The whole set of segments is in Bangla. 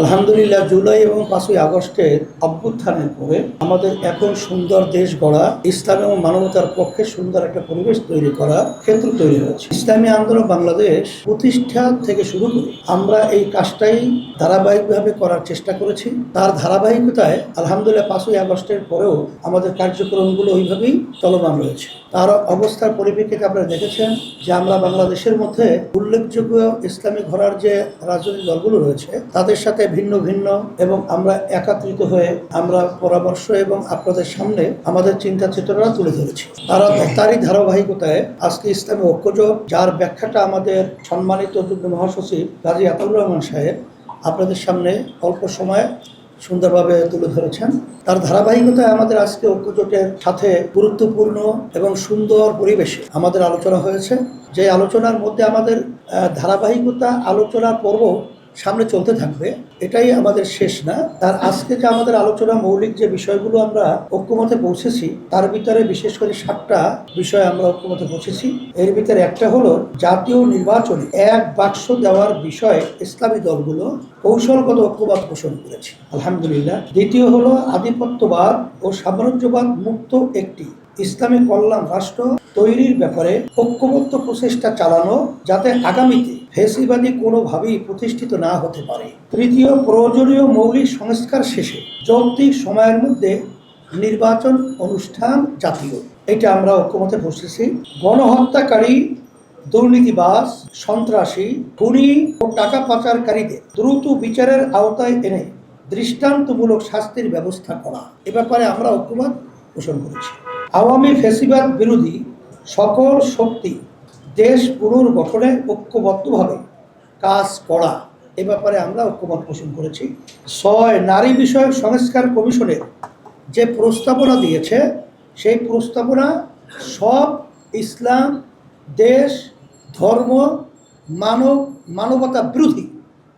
আলহামদুলিল্লাহ, জুলাই এবং পাঁচই আগস্টের অভ্যুত্থানের পরে আমাদের এখন সুন্দর দেশ গড়া, ইসলাম এবং মানবতার পক্ষে সুন্দর একটা পরিবেশ তৈরি করা ক্ষেত্র তৈরি হয়েছে। ইসলামী আন্দোলন বাংলাদেশ প্রতিষ্ঠা থেকে শুরু করে আমরা এই কাজটাই ধারাবাহিকভাবে করার চেষ্টা করেছি। তার ধারাবাহিকতায় আলহামদুলিল্লাহ পাঁচই আগস্টের পরেও আমাদের কার্যক্রমগুলো ওইভাবেই চলমান রয়েছে। তার অবস্থার পরিপ্রেক্ষিতে আপনারা দেখেছেন যে আমরা বাংলাদেশের মধ্যে উল্লেখযোগ্য ইসলামী ঘরার যে রাজনৈতিক দলগুলো রয়েছে, তাদের সাথে ভিন্ন ভিন্ন এবং আমরা একাত্রিত হয়ে আমরা পরামর্শ এবং আপনাদের সামনে আমাদের চিন্তা চেতনা তুলে ধরেছি। তারা তারই ধারাবাহিকতায় আজকে ইসলামী ঐক্যজোট যার ব্যাখ্যাটা আমাদের সম্মানিত যুগ্ম মহাসচিব গাজী আতাউর রহমান সাহেব আপনাদের সামনে অল্প সময়ে সুন্দরভাবে তুলে ধরেছেন। তার ধারাবাহিকতায় আমাদের আজকে ঐক্যজোটের সাথে গুরুত্বপূর্ণ এবং সুন্দর পরিবেশে আমাদের আলোচনা হয়েছে। যে আলোচনার মধ্যে আমাদের ধারাবাহিকতা আলোচনার পর্ব সামনে চলতে থাকবে, এটাই আমাদের শেষ না। তার আজকে যে আমাদের আলোচনা, মৌলিক যে বিষয়গুলো আমরা ঐক্যমতে পৌঁছেছি, তার ভিতরে বিশেষ করে সাতটা বিষয় আমরা ঐক্যমতে পৌঁছেছি। এর ভিতরে একটা হলো, জাতীয় নির্বাচনে এক বাক্স দেওয়ার বিষয়ে ইসলামী দলগুলো কৌশলগত ঐক্যবাদ পোষণ করেছে। আলহামদুলিল্লাহ। দ্বিতীয় হলো, আধিপত্যবাদ ও সাম্রাজ্যবাদ মুক্ত একটি ইসলামী কল্যাণ রাষ্ট্র তৈরির ব্যাপারে ঐক্যবদ্ধ প্রচেষ্টা চালানো, যাতে আগামীতে ফেসিবাদী কোনোভাবেই প্রতিষ্ঠিত না হতে পারে। তৃতীয় প্রয়োজনীয় মৌলিক সংস্কার শেষে যৌক্তিক সময়ের মধ্যে নির্বাচন অনুষ্ঠান জাতীয়। এটা আমরা ঐক্যমতে বসেছি। গণহত্যাকারী দুর্নীতিবাস সন্ত্রাসী, খুনি ও টাকা পাচারকারীদের দ্রুত বিচারের আওতায় এনে দৃষ্টান্তমূলক শাস্তির ব্যবস্থা করা। এ ব্যাপারে আমরা ঐক্যমত পোষণ করেছি। আওয়ামী ফেসিবাদ বিরোধী সকল শক্তি দেশ পুনর্গঠনে ঐক্যবদ্ধভাবে কাজ করা। এ ব্যাপারে আমরা ঐক্যমত পোষণ করেছি। ছয় নারী বিষয়ক সংস্কার কমিশনের যে প্রস্তাবনা দিয়েছে, সেই প্রস্তাবনা সব ইসলাম, দেশ, ধর্ম, মানব, মানবতা বিরোধী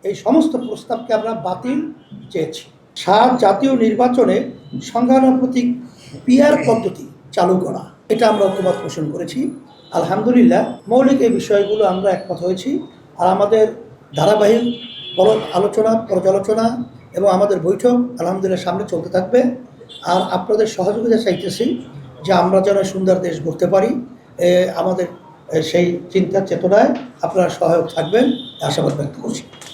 এই সমস্ত প্রস্তাবকে আমরা বাতিল চেয়েছি। সাত জাতীয় নির্বাচনে সংখ্যানুপাতিক পিয়ার পদ্ধতি চালু করা। এটা আমরা ঐক্যমত পোষণ করেছি। আলহামদুলিল্লাহ, মৌলিক এই বিষয়গুলো আমরা একমত হয়েছি। আর আমাদের ধারাবাহিক আলোচনা, পর্যালোচনা এবং আমাদের বৈঠক আলহামদুলিল্লাহ সামনে চলতে থাকবে। আর আপনাদের সহযোগিতা চাইতেছি যে আমরা যেন সুন্দর দেশ গড়তে পারি। আমাদের সেই চিন্তা চেতনায় আপনারা সহায়ক থাকবেন। আশাবাদ ব্যক্ত করছি।